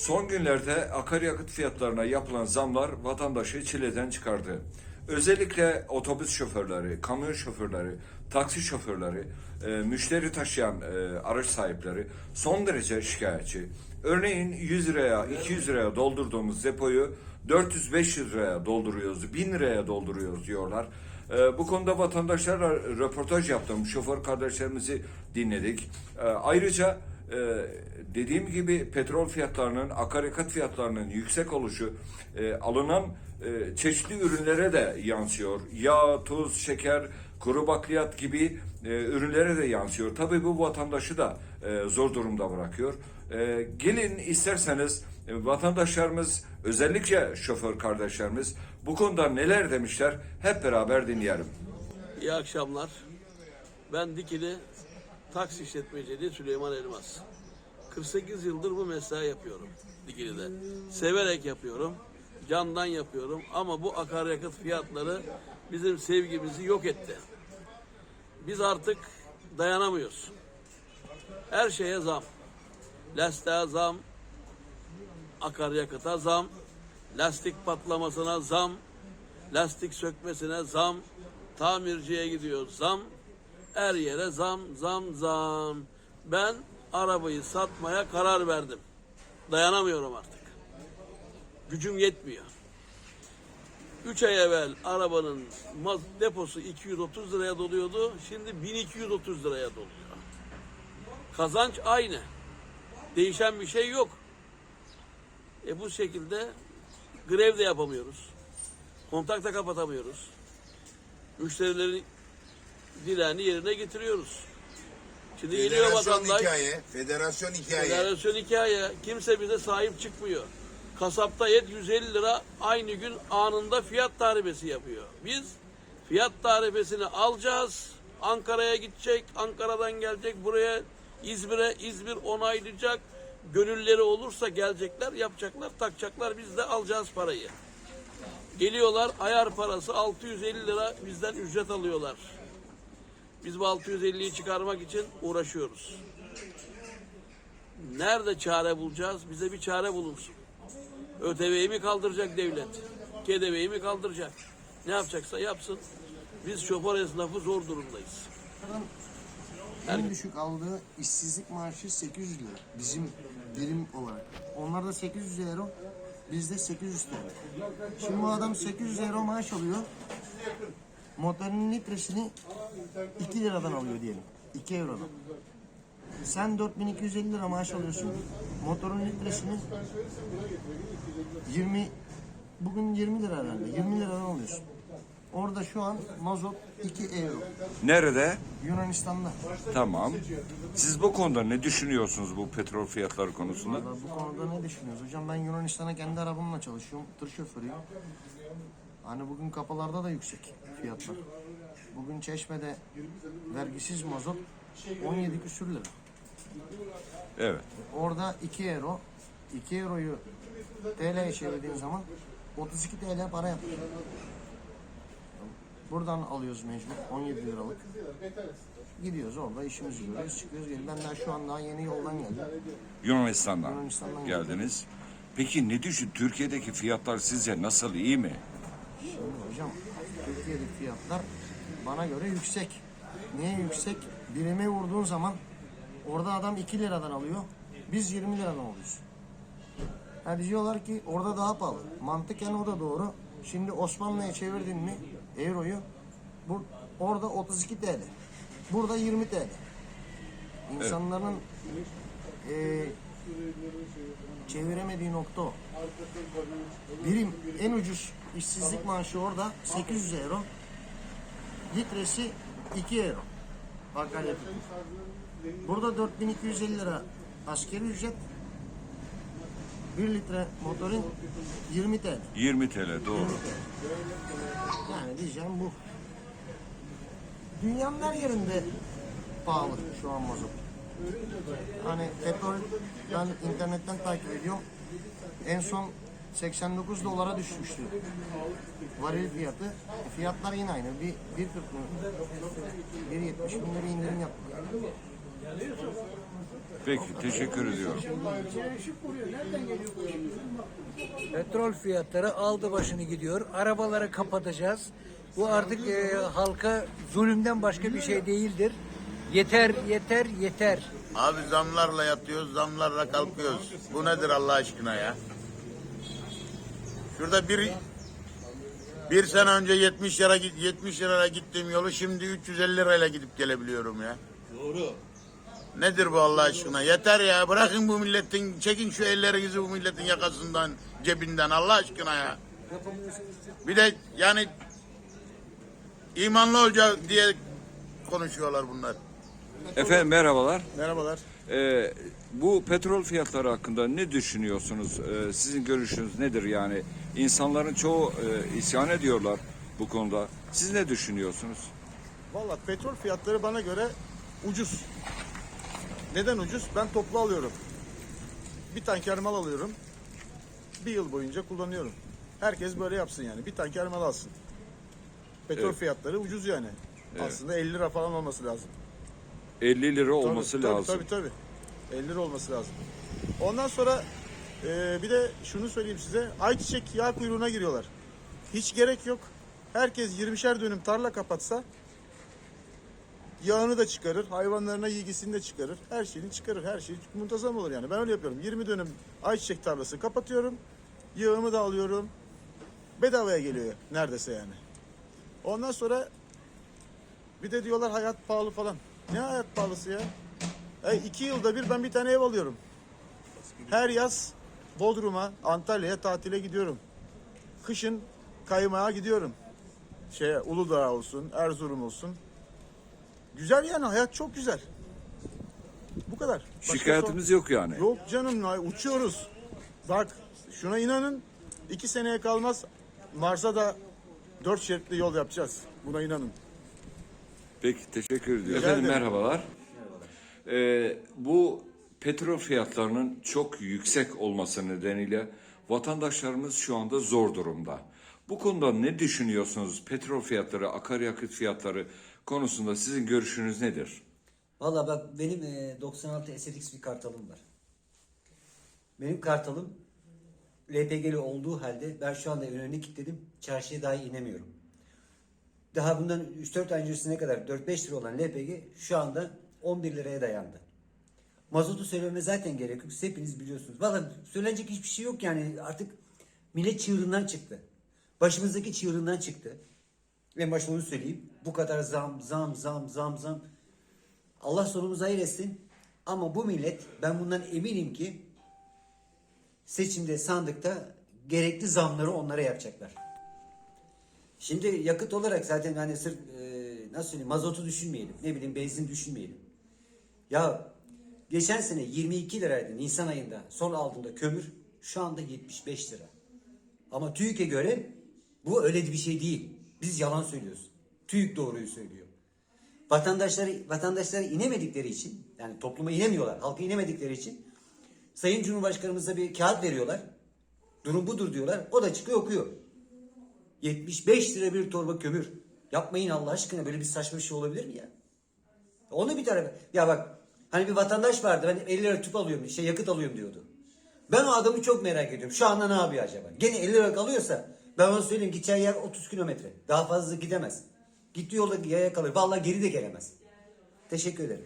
Son günlerde akaryakıt fiyatlarına yapılan zamlar vatandaşı çileden çıkardı. Özellikle otobüs şoförleri, kamyon şoförleri, taksi şoförleri, e, müşteri taşıyan e, araç sahipleri son derece şikayetçi. Örneğin 100 liraya, 200 liraya doldurduğumuz depoyu 400-500 liraya dolduruyoruz, 1000 liraya dolduruyoruz diyorlar. E, bu konuda vatandaşlarla röportaj yaptım. Şoför kardeşlerimizi dinledik. E, ayrıca e, dediğim gibi petrol fiyatlarının, akaryakıt fiyatlarının yüksek oluşu e, alınan e, çeşitli ürünlere de yansıyor. Yağ, tuz, şeker, kuru bakliyat gibi e, ürünlere de yansıyor. Tabii bu vatandaşı da e, zor durumda bırakıyor. E, gelin isterseniz e, vatandaşlarımız özellikle şoför kardeşlerimiz bu konuda neler demişler hep beraber dinleyelim. İyi akşamlar. Ben Dikili taksi işletmeciliği Süleyman Elmas. 48 yıldır bu mesleği yapıyorum Dikili'de. Severek yapıyorum. Candan yapıyorum ama bu akaryakıt fiyatları bizim sevgimizi yok etti. Biz artık dayanamıyoruz. Her şeye zam. Lastiğe zam, akaryakıta zam, lastik patlamasına zam, lastik sökmesine zam, tamirciye gidiyor zam, her yere zam, zam, zam. Ben arabayı satmaya karar verdim. Dayanamıyorum artık. Gücüm yetmiyor. Üç ay evvel arabanın deposu 230 liraya doluyordu. Şimdi 1230 liraya doluyor. Kazanç aynı. Değişen bir şey yok. E bu şekilde grev de yapamıyoruz. Kontak da kapatamıyoruz. Müşterilerin dileğini yerine getiriyoruz. Şimdi geliyor Federasyon vatandaş. hikaye, federasyon hikaye. Federasyon hikaye. Kimse bize sahip çıkmıyor. Kasapta et 150 lira aynı gün anında fiyat tarifesi yapıyor. Biz fiyat tarifesini alacağız. Ankara'ya gidecek, Ankara'dan gelecek buraya İzmir'e, İzmir onaylayacak. Gönülleri olursa gelecekler, yapacaklar, takacaklar. Biz de alacağız parayı. Geliyorlar ayar parası 650 lira bizden ücret alıyorlar. Biz bu 650'yi çıkarmak için uğraşıyoruz. Nerede çare bulacağız? Bize bir çare bulunsun. ÖTV'yi mi kaldıracak devlet? KDV'yi mi kaldıracak? Ne yapacaksa yapsın. Biz şoför esnafı zor durumdayız. En düşük aldığı işsizlik maaşı 800 lira. Bizim birim olarak. Onlarda 800 euro, bizde 800 TL. Şimdi bu adam 800 euro maaş alıyor. Motorun litresini 2 liradan alıyor diyelim. 2 eurodan. Sen 4250 lira maaş alıyorsun. Motorun litresini 20 bugün 20 lira herhalde. 20 liradan alıyorsun. Orada şu an mazot 2 euro. Nerede? Yunanistan'da. Tamam. Siz bu konuda ne düşünüyorsunuz bu petrol fiyatları konusunda? Vallahi bu konuda ne düşünüyoruz? Hocam ben Yunanistan'a kendi arabamla çalışıyorum. Tır şoförüyüm. Hani bugün kapılarda da yüksek fiyatlar. Bugün Çeşme'de vergisiz mazot 17 küsür lira. Evet. Orada 2 euro. 2 euroyu TL'ye çevirdiğin zaman 32 TL para yapıyor. Buradan alıyoruz mecbur 17 liralık. Gidiyoruz orada işimizi görüyoruz çıkıyoruz. geliyoruz. Ben daha şu an daha yeni yoldan geldim. Yunanistan'dan, Yunanistan'dan geldiniz. Peki ne düşün? Türkiye'deki fiyatlar sizce nasıl iyi mi? Şimdi hocam Türkiye'deki fiyatlar bana göre yüksek. Niye yüksek? Birime vurduğun zaman orada adam 2 liradan alıyor. Biz 20 liradan alıyoruz. Yani diyorlar ki orada daha pahalı. Mantıken o da doğru. Şimdi Osmanlı'ya çevirdin mi euroyu bu, orada 32 TL. Burada 20 TL. İnsanların eee, çeviremediği nokta o. Birim en ucuz işsizlik maaşı orada 800 euro. Litresi 2 euro. Akaryakıt. Burada 4250 lira askeri ücret. 1 litre motorun 20 TL. 20 TL doğru. Yani diyeceğim bu. Dünyanın her yerinde pahalı şu an mazot. Hani petrol ben internetten takip ediyorum. En son 89 dolara düşmüştü. Varil fiyatı. E, Fiyatlar yine aynı. Bir, bir 40 mı? 1.70 binde bir indirim yaptılar. Peki teşekkür ediyorum. Petrol fiyatları aldı başını gidiyor. Arabaları kapatacağız. Bu artık e, halka zulümden başka bir şey değildir. Yeter, yeter, yeter. Abi zamlarla yatıyoruz, zamlarla kalkıyoruz. Bu nedir Allah aşkına ya? Şurada bir bir sene önce 70 lira git 70 liraya gittiğim yolu şimdi 350 lirayla gidip gelebiliyorum ya. Doğru. Nedir bu Allah aşkına? Yeter ya. Bırakın bu milletin, çekin şu ellerinizi bu milletin yakasından, cebinden Allah aşkına ya. Bir de yani imanlı olacak diye konuşuyorlar bunlar. Efendim merhabalar. Merhabalar. Ee, bu petrol fiyatları hakkında ne düşünüyorsunuz? Ee, sizin görüşünüz nedir yani? İnsanların çoğu e, isyan ediyorlar bu konuda. Siz ne düşünüyorsunuz? Valla petrol fiyatları bana göre ucuz. Neden ucuz? Ben toplu alıyorum. Bir tanker mal alıyorum. Bir yıl boyunca kullanıyorum. Herkes böyle yapsın yani. Bir tanker mal alsın. Petrol Evet. fiyatları ucuz yani. Aslında 50 lira falan olması lazım. 50 lira olması tabii, lazım. Tabii tabii. 50 lira olması lazım. Ondan sonra e, bir de şunu söyleyeyim size. Ayçiçek yağ kuyruğuna giriyorlar. Hiç gerek yok. Herkes 20'şer dönüm tarla kapatsa yağını da çıkarır, hayvanlarına ilgisini de çıkarır. Her şeyini çıkarır. Her şey muntazam olur yani. Ben öyle yapıyorum. 20 dönüm ayçiçek tarlası kapatıyorum. Yağımı da alıyorum. Bedavaya geliyor neredeyse yani. Ondan sonra bir de diyorlar hayat pahalı falan. Ne hayat pahalısı ya? E, iki yılda bir ben bir tane ev alıyorum. Her yaz Bodrum'a, Antalya'ya tatile gidiyorum. Kışın kaymağa gidiyorum. Şeye, Uludağ olsun, Erzurum olsun. Güzel yani hayat çok güzel. Bu kadar. Başka Şikayetimiz yok yani. Yok canım uçuyoruz. Bak şuna inanın iki seneye kalmaz Mars'a da dört şeritli yol yapacağız. Buna inanın. Peki teşekkür ediyorum. Efendim merhabalar. Ee, bu petrol fiyatlarının çok yüksek olması nedeniyle vatandaşlarımız şu anda zor durumda. Bu konuda ne düşünüyorsunuz? Petrol fiyatları, akaryakıt fiyatları konusunda sizin görüşünüz nedir? Valla bak benim e, 96 SLX bir kartalım var. Benim kartalım LPG'li olduğu halde ben şu anda önüne kilitledim. Çarşıya dahi inemiyorum. Daha bundan 3-4 ay öncesine kadar 4-5 lira olan LPG şu anda 11 liraya dayandı. Mazotu söyleme zaten gerek yok. Siz hepiniz biliyorsunuz. Valla söylenecek hiçbir şey yok yani artık millet çığırından çıktı. Başımızdaki çığırından çıktı. En başta onu söyleyeyim. Bu kadar zam zam zam zam zam. Allah sonumuzu hayır etsin. Ama bu millet ben bundan eminim ki seçimde sandıkta gerekli zamları onlara yapacaklar. Şimdi yakıt olarak zaten hani sırf e, nasıl söyleyeyim mazotu düşünmeyelim. Ne bileyim benzin düşünmeyelim. Ya geçen sene 22 liraydı Nisan ayında son aldığımda kömür şu anda 75 lira. Ama TÜİK'e göre bu öyle bir şey değil. Biz yalan söylüyoruz. TÜİK doğruyu söylüyor. Vatandaşları vatandaşlara inemedikleri için yani topluma inemiyorlar. Halka inemedikleri için Sayın Cumhurbaşkanımıza bir kağıt veriyorlar. Durum budur diyorlar. O da çıkıyor okuyor. 75 lira bir torba kömür. Yapmayın Allah aşkına böyle bir saçma bir şey olabilir mi ya? Onu bir tarafa. Ya bak hani bir vatandaş vardı ben 50 lira tüp alıyorum şey yakıt alıyorum diyordu. Ben o adamı çok merak ediyorum. Şu anda ne yapıyor acaba? Gene 50 lira alıyorsa ben ona söyleyeyim gideceği yer 30 kilometre. Daha fazla gidemez. Gittiği yolda yaya kalır. Vallahi geri de gelemez. Teşekkür ederim.